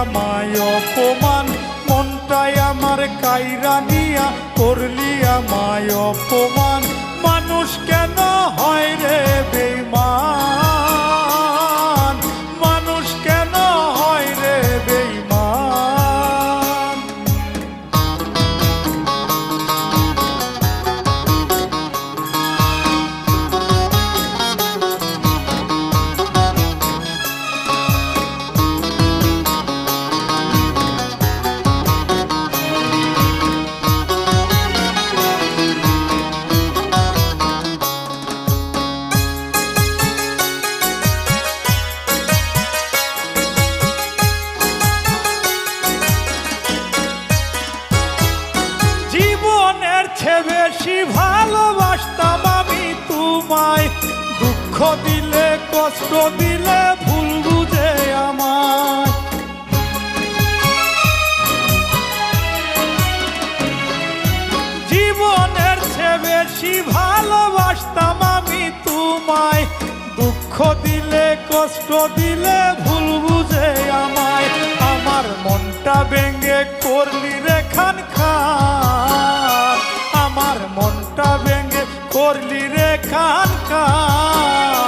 আমায় অপমান মনটাই আমার কাইরা নিয়া করলি আমায় অপমান। মানুষ চেয়ে বেশি ভালোবাসতাম আমি তোমায়। দুঃখ দিলে, কষ্ট দিলে ভুল বুঝে আমায়। জীবনের চেয়ে বেশি ভালোবাসতাম আমি তোমায়। দুঃখ দিলে, কষ্ট দিলে ভুল বুঝে আমায়। আমার মনটা ভেঙে করলি রে খান আমার মনটা ভেঙে করলি রে খান খান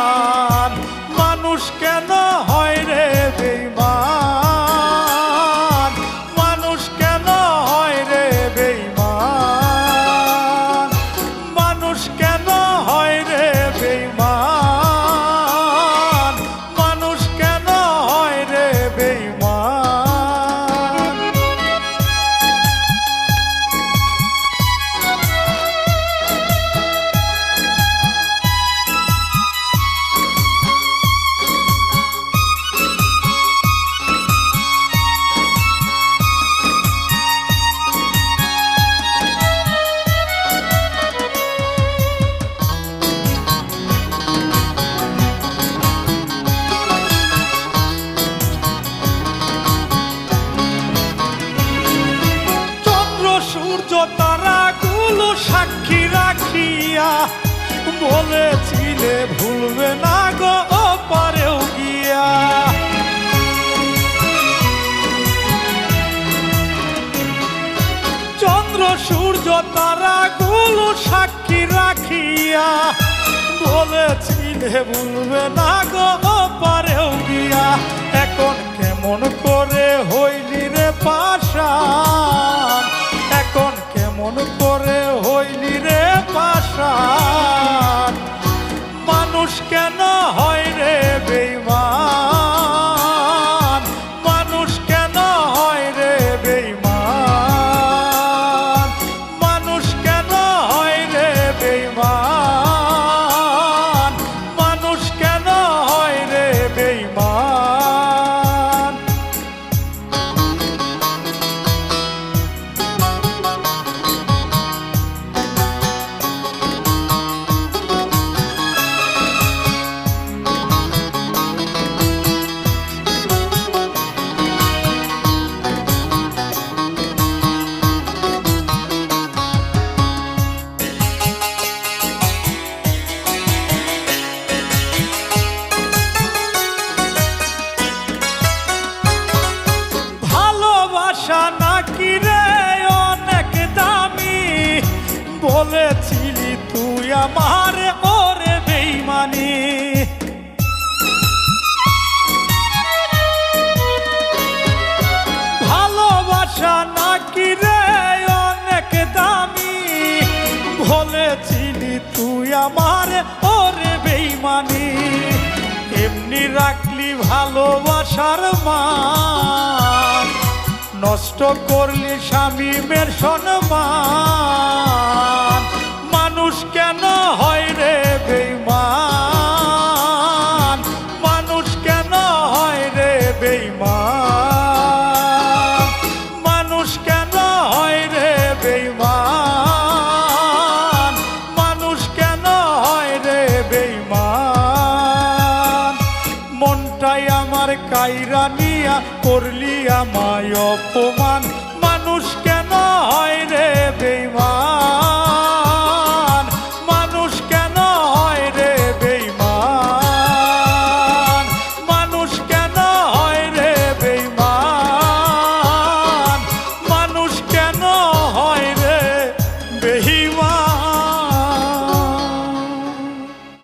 চন্দ্র তারা তারাগুলো সাক্ষী রাখিয়া বলেছিলে, ভুলবে না গো পারেও গিয়া। চন্দ্র, সূর্য, তারাগুলো সাক্ষী রাখিয়া বলেছিলে, ভুলবে না বলেছিলি তুই আমার ওরে বেইমানি। ভালোবাসা নাকি রে অনেক দামি? বলেছিলি তুই আমার ওরে বেইমানি। এমনি রাখলি ভালোবাসার মান। নষ্ট করলি স্বামীমের সম্মান। মানুষ কেন হয় রে বেইমান মানুষ কেন হয় রে বেইমান মানুষ কেন হয় রে বেইমান মানুষ কেন হয় রে বেইমান মনটাই আমার কাইরা নিয়া করলিয়া মায় অপমান?